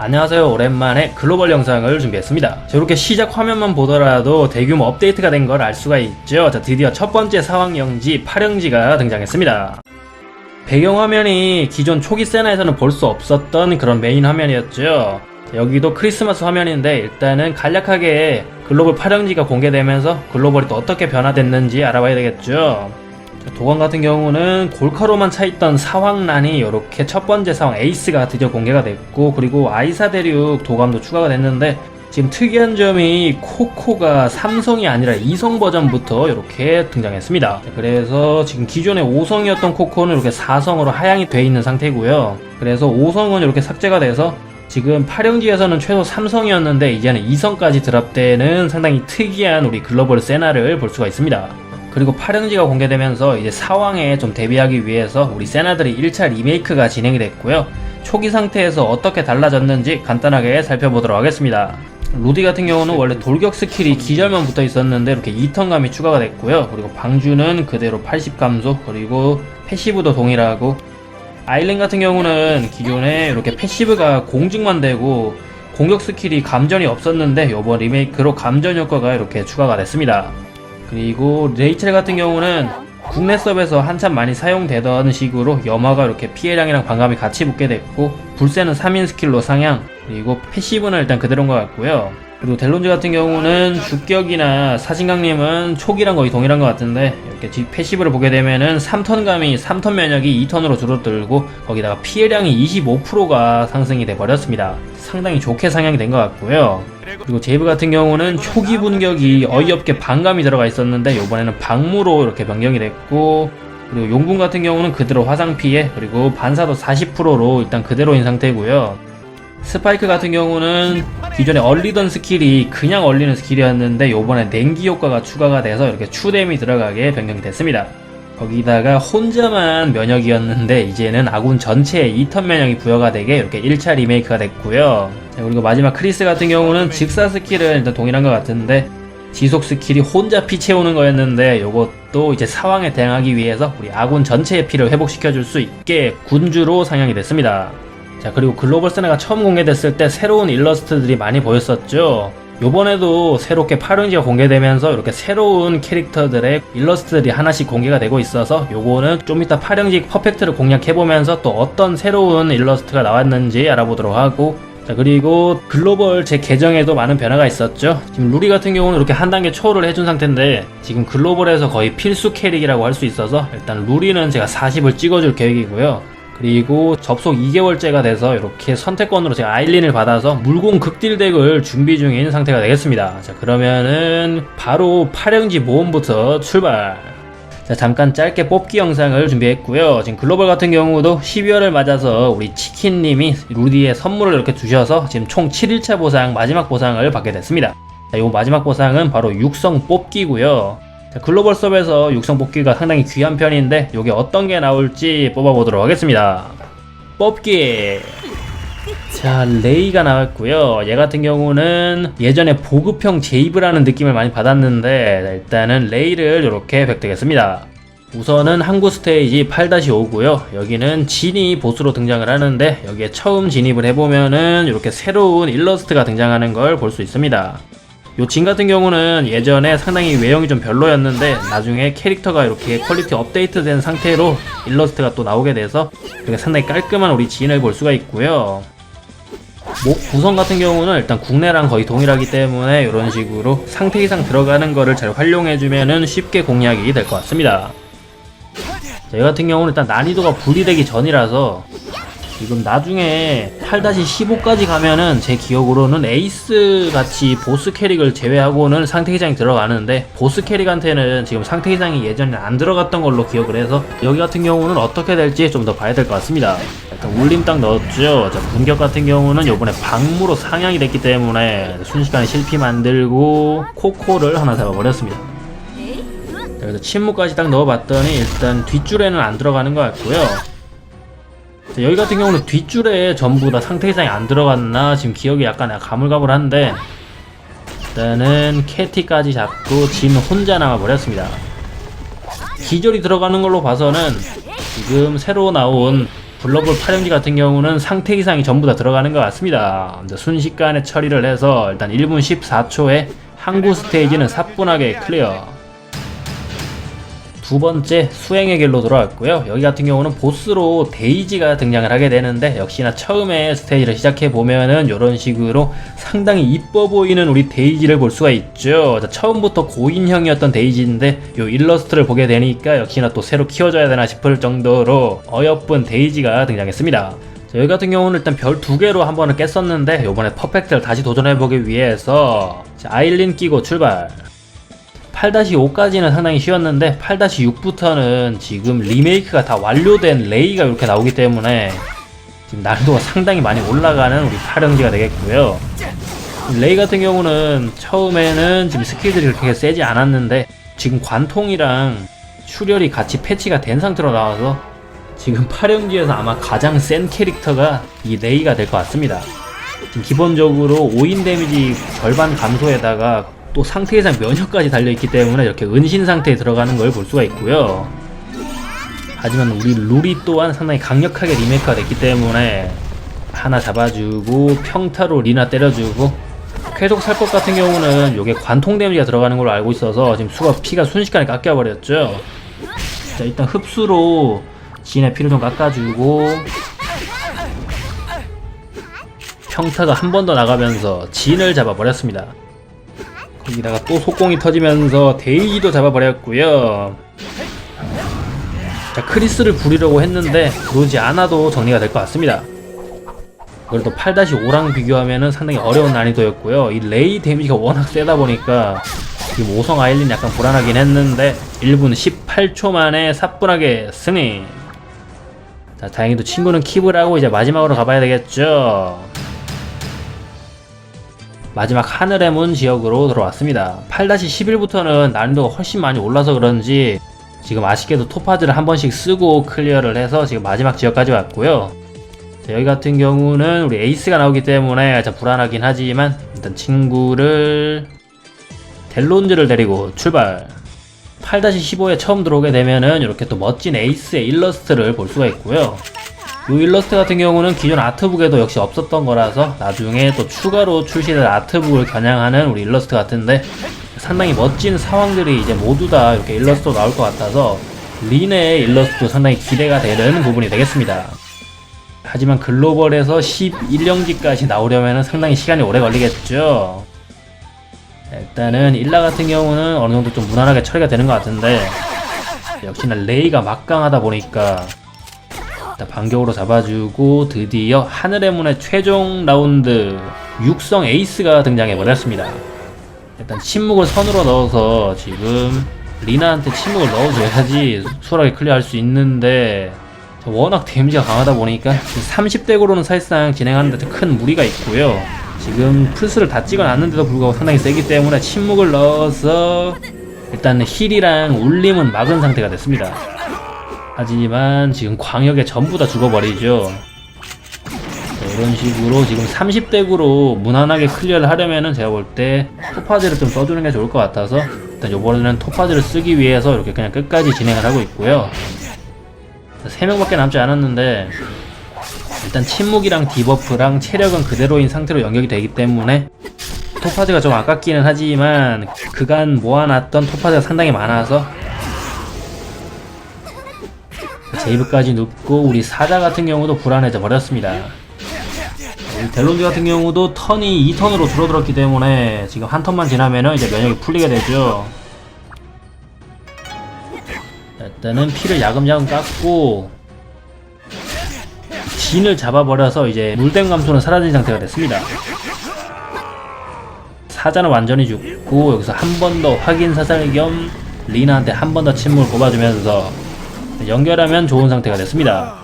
안녕하세요. 오랜만에 글로벌 영상을 준비했습니다. 자, 이렇게 시작 화면만 보더라도 대규모 업데이트가 된 걸 알 수가 있죠. 자, 드디어 첫 번째 사왕영지 8형지가 등장했습니다. 배경 화면이 기존 초기 세나에서는 볼 수 없었던 그런 메인 화면이었죠. 자, 여기도 크리스마스 화면인데 일단은 간략하게 글로벌 8형지가 공개되면서 글로벌이 또 어떻게 변화됐는지 알아봐야 되겠죠. 자, 도관 같은 경우는 골카로만 차있던 사황란이 이렇게 첫 번째 사황 에이스가 드디어 공개가 됐고 그리고 아이사 대륙 도감도 추가가 됐는데 지금 특이한 점이 코코가 삼성이 아니라 이성 버전부터 이렇게 등장했습니다. 자, 그래서 지금 기존에 5성이었던 코코는 이렇게 4성으로 하향이 돼 있는 상태고요. 그래서 5성은 이렇게 삭제가 돼서 지금 8형지에서는 최소 3성이었는데 이제는 2성까지 드랍되는 상당히 특이한 우리 글로벌 세나를 볼 수가 있습니다. 그리고 8형지가 공개되면서 이제 사왕에 좀 대비하기 위해서 우리 세나들이 1차 리메이크가 진행이 됐고요. 초기 상태에서 어떻게 달라졌는지 간단하게 살펴보도록 하겠습니다. 루디 같은 경우는 원래 돌격 스킬이 기절만 붙어 있었는데 이렇게 2턴감이 추가가 됐고요. 그리고 방주는 그대로 80 감소, 그리고 패시브도 동일하고 아일랜 같은 경우는 기존에 이렇게 패시브가 공증만 되고 공격 스킬이 감전이 없었는데 이번 리메이크로 감전 효과가 이렇게 추가가 됐습니다. 그리고 레이첼 같은 경우는 국내 서버에서 한참 많이 사용되던 식으로 염화가 이렇게 피해량이랑 반감이 같이 붙게 됐고 불새는 3인 스킬로 상향 그리고 패시브는 일단 그대로인 것 같고요 그리고 델론즈 같은 경우는 주격이나 사진강님은 초기랑 거의 동일한 것 같은데 이렇게 지- 패시브를 보게 되면은 3턴감이 3턴 면역이 2턴으로 줄어들고 거기다가 피해량이 25%가 상승이 돼 버렸습니다 상당히 좋게 상향이 된 것 같고요 그리고 제이브 같은 경우는 초기 분격이 어이없게 반감이 들어가 있었는데 이번에는 방무로 이렇게 변경이 됐고 그리고 용군 같은 경우는 그대로 화상 피해 그리고 반사도 40%로 일단 그대로인 상태고요. 스파이크 같은 경우는 기존에 얼리던 스킬이 그냥 얼리는 스킬이었는데 요번에 냉기 효과가 추가가 돼서 이렇게 추뎀이 들어가게 변경이 됐습니다. 거기다가 혼자만 면역이었는데 이제는 아군 전체에 2턴 면역이 부여가 되게 이렇게 1차 리메이크가 됐고요. 자, 그리고 마지막 크리스 같은 경우는 직사 스킬은 일단 동일한 것 같은데 지속 스킬이 혼자 피 채우는 거였는데 요것도 이제 사왕에 대응하기 위해서 우리 아군 전체의 피를 회복시켜 줄 수 있게 군주로 상향이 됐습니다. 자 그리고 글로벌 세나가 처음 공개됐을 때 새로운 일러스트들이 많이 보였었죠. 요번에도 새롭게 8형지가 공개되면서 이렇게 새로운 캐릭터들의 일러스트들이 하나씩 공개가 되고 있어서 요거는 좀 이따 8형지 퍼펙트를 공략해보면서 또 어떤 새로운 일러스트가 나왔는지 알아보도록 하고. 자 그리고 글로벌 제 계정에도 많은 변화가 있었죠. 지금 루리 같은 경우는 이렇게 한 단계 초월을 해준 상태인데 지금 글로벌에서 거의 필수 캐릭이라고 할 수 있어서 일단 루리는 제가 40을 찍어줄 계획이고요 그리고 접속 2개월째가 돼서 이렇게 선택권으로 제가 아일린을 받아서 물공 극딜 덱을 준비 중인 상태가 되겠습니다 자 그러면은 바로 8형지 모험부터 출발 자, 잠깐 짧게 뽑기 영상을 준비했고요. 지금 글로벌 같은 경우도 12월을 맞아서 우리 치킨님이 루디의 선물을 이렇게 주셔서 지금 총 7일차 보상, 마지막 보상을 받게 됐습니다. 자, 요 마지막 보상은 바로 육성 뽑기고요. 자, 글로벌 서버에서 육성 뽑기가 상당히 귀한 편인데 요게 어떤 게 나올지 뽑아보도록 하겠습니다. 뽑기! 자, 레이가 나왔고요. 얘 같은 경우는 예전에 보급형 제이브라는 느낌을 많이 받았는데 자, 일단은 레이를 이렇게 획득했습니다. 우선은 항구 스테이지 8-5고요. 여기는 진이 보스로 등장을 하는데 여기에 처음 진입을 해보면은 이렇게 새로운 일러스트가 등장하는 걸 볼 수 있습니다. 요진 같은 경우는 예전에 상당히 외형이 좀 별로였는데 나중에 캐릭터가 이렇게 퀄리티 업데이트된 상태로 일러스트가 또 나오게 돼서 이렇게 상당히 깔끔한 우리 진을 볼 수가 있고요. 목 구성 같은 경우는 일단 국내랑 거의 동일하기 때문에 이런 식으로 상태 이상 들어가는 거를 잘 활용해주면은 쉽게 공략이 될 것 같습니다. 자, 얘 같은 경우는 일단 난이도가 분리되기 전이라서 지금 나중에 8-15까지 가면은 제 기억으로는 에이스 같이 보스 캐릭을 제외하고는 상태 기장이 들어가는데 보스 캐릭한테는 지금 상태 기장이 예전에 안 들어갔던 걸로 기억을 해서 여기 같은 경우는 어떻게 될지 좀 더 봐야 될 것 같습니다. 일단 울림 딱 넣었죠. 자, 분격 같은 경우는 요번에 방무로 상향이 됐기 때문에 순식간에 실피 만들고 코코를 하나 잡아버렸습니다. 자, 그래서 침묵까지 딱 넣어봤더니 일단 뒷줄에는 안 들어가는 것 같고요. 자, 여기 같은 경우는 뒷줄에 전부 다 상태 이상이 안 들어갔나 지금 기억이 약간 가물가물한데 일단은 캐티까지 잡고 진 혼자 남아버렸습니다. 기절이 들어가는 걸로 봐서는 지금 새로 나온 블러블 파령지 같은 경우는 상태 이상이 전부 다 들어가는 것 같습니다. 순식간에 처리를 해서 일단 1분 14초에 항구 스테이지는 사뿐하게 클리어. 두 번째 수행의 길로 돌아왔고요. 여기 같은 경우는 보스로 데이지가 등장을 하게 되는데 역시나 처음에 스테이지를 시작해 보면은 이런 식으로 상당히 이뻐 보이는 우리 데이지를 볼 수가 있죠. 자, 처음부터 고인형이었던 데이지인데 이 일러스트를 보게 되니까 역시나 또 새로 키워줘야 되나 싶을 정도로 어여쁜 데이지가 등장했습니다. 자, 여기 같은 경우는 일단 별 두 개로 한 번은 깼었는데 이번에 퍼펙트를 다시 도전해보기 위해서 자, 아일린 끼고 출발. 8-5까지는 상당히 쉬웠는데 8-6부터는 지금 리메이크가 다 완료된 레이가 이렇게 나오기 때문에 지금 난이도가 상당히 많이 올라가는 우리 파령지가 되겠고요. 레이 같은 경우는 처음에는 지금 스킬들이 그렇게 세지 않았는데 지금 관통이랑 출혈이 같이 패치가 된 상태로 나와서 지금 파령지에서 아마 가장 센 캐릭터가 이 레이가 될 것 같습니다. 지금 기본적으로 5인 데미지 절반 감소에다가 또 상태 이상 면역까지 달려있기 때문에 이렇게 은신 상태에 들어가는 걸 볼 수가 있고요. 하지만 우리 룰이 또한 상당히 강력하게 리메이크가 됐기 때문에 하나 잡아주고 평타로 리나 때려주고 계속 살것 같은 경우는 이게 관통 데미지가 들어가는 걸로 알고 있어서 지금 수가 피가 순식간에 깎여버렸죠. 자 일단 흡수로 진의 피를 좀 깎아주고 평타가 한 번 더 나가면서 진을 잡아버렸습니다. 거기다가 또 속공이 터지면서 데이지도 잡아버렸고요. 자 크리스를 부리려고 했는데 그러지 않아도 정리가 될 것 같습니다. 그래도 8-5랑 비교하면 상당히 어려운 난이도였고요. 이 레이 데미지가 워낙 세다 보니까 지금 5성 아일린 약간 불안하긴 했는데 1분 18초 만에 사뿐하게 승리. 자 다행히도 친구는 킵을 하고 이제 마지막으로 가봐야 되겠죠. 마지막 하늘의 문 지역으로 들어왔습니다. 8-11부터는 난이도가 훨씬 많이 올라서 그런지 지금 아쉽게도 토파즈를 한 번씩 쓰고 클리어를 해서 지금 마지막 지역까지 왔고요. 자, 여기 같은 경우는 우리 에이스가 나오기 때문에 자 불안하긴 하지만 일단 친구를 델론즈를 데리고 출발 8-15에 처음 들어오게 되면은 이렇게 또 멋진 에이스의 일러스트를 볼 수가 있고요. 이 일러스트 같은 경우는 기존 아트북에도 역시 없었던 거라서 나중에 또 추가로 출시될 아트북을 겨냥하는 우리 일러스트 같은데 상당히 멋진 상황들이 이제 모두 다 이렇게 일러스트로 나올 것 같아서 린의 일러스트도 상당히 기대가 되는 부분이 되겠습니다. 하지만 글로벌에서 11연기까지 나오려면 상당히 시간이 오래 걸리겠죠. 일단은 일라 같은 경우는 어느 정도 좀 무난하게 처리가 되는 것 같은데 역시나 레이가 막강하다 보니까 일단 반격으로 잡아주고 드디어 하늘의 문의 최종 라운드 육성 에이스가 등장해 버렸습니다. 일단 침묵을 선으로 넣어서 지금 리나한테 침묵을 넣어줘야지 수월하게 클리어할 수 있는데 워낙 데미지가 강하다 보니까 30대9로는 사실상 진행하는 데 큰 무리가 있고요. 지금 플스를 다 찍어놨는데도 불구하고 상당히 세기 때문에 침묵을 넣어서 일단 힐이랑 울림은 막은 상태가 됐습니다. 하지만 지금 광역에 전부 다 죽어버리죠. 자, 이런 식으로 지금 30대9로 무난하게 클리어를 하려면은 제가 볼 때 토파즈를 좀 써주는 게 좋을 것 같아서 일단 요번에는 토파즈를 쓰기 위해서 이렇게 그냥 끝까지 진행을 하고 있고요. 3명밖에 남지 않았는데 일단 침묵이랑 디버프랑 체력은 그대로인 상태로 연결이 되기 때문에 토파즈가 좀 아깝기는 하지만 그간 모아놨던 토파즈가 상당히 많아서 제이브까지 눕고 우리 사자 같은 경우도 불안해져 버렸습니다. 델론드 같은 경우도 턴이 2턴으로 줄어들었기 때문에 지금 한 턴만 지나면은 이제 면역이 풀리게 되죠. 일단은 피를 야금야금 깎고 진을 잡아버려서 이제 물댐 감소는 사라진 상태가 됐습니다. 사자는 완전히 죽고 여기서 한 번 더 확인 사살 겸 리나한테 한 번 더 침묵을 뽑아주면서 연결하면 좋은 상태가 됐습니다.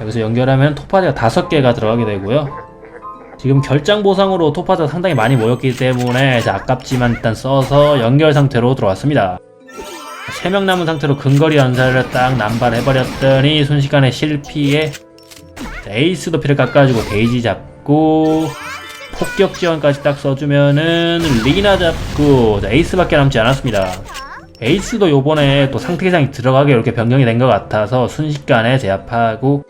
여기서 연결하면 토파즈가 다섯 개가 들어가게 되고요. 지금 결장 보상으로 토파즈가 상당히 많이 모였기 때문에 아깝지만 일단 써서 연결 상태로 들어왔습니다. 3명 남은 상태로 근거리 연사를 딱 남발해버렸더니 순식간에 실피에 에이스 도 피를 깎아주고 데이지 잡고 폭격 지원까지 딱 써주면은 리나 잡고 자, 에이스밖에 남지 않았습니다. 에이스도 요번에 또 상태 이상이 들어가게 이렇게 변경이 된 것 같아서 순식간에 제압하고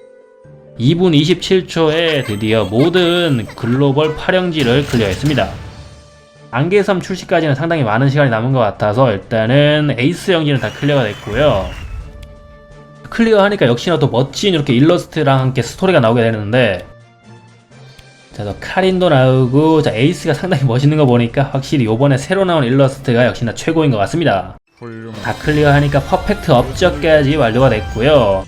2분 27초에 드디어 모든 글로벌 파령지를 클리어했습니다. 안개섬 출시까지는 상당히 많은 시간이 남은 것 같아서 일단은 에이스 영지는 다 클리어가 됐고요. 클리어하니까 역시나 또 멋진 이렇게 일러스트랑 함께 스토리가 나오게 되는데 자, 또 카린도 나오고 자, 에이스가 상당히 멋있는 거 보니까 확실히 요번에 새로 나온 일러스트가 역시나 최고인 것 같습니다. 다 클리어하니까 퍼펙트 업적까지 완료가 됐고요.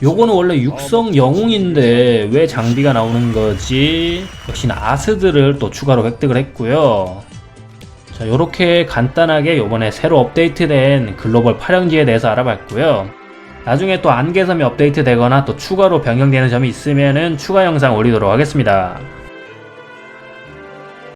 요거는 원래 육성 영웅인데 왜 장비가 나오는 거지? 역시나 아스들을 또 추가로 획득을 했고요. 자, 요렇게 간단하게 요번에 새로 업데이트된 글로벌 파령지에 대해서 알아봤고요. 나중에 또 안개섬이 업데이트 되거나 또 추가로 변경되는 점이 있으면은 추가 영상 올리도록 하겠습니다.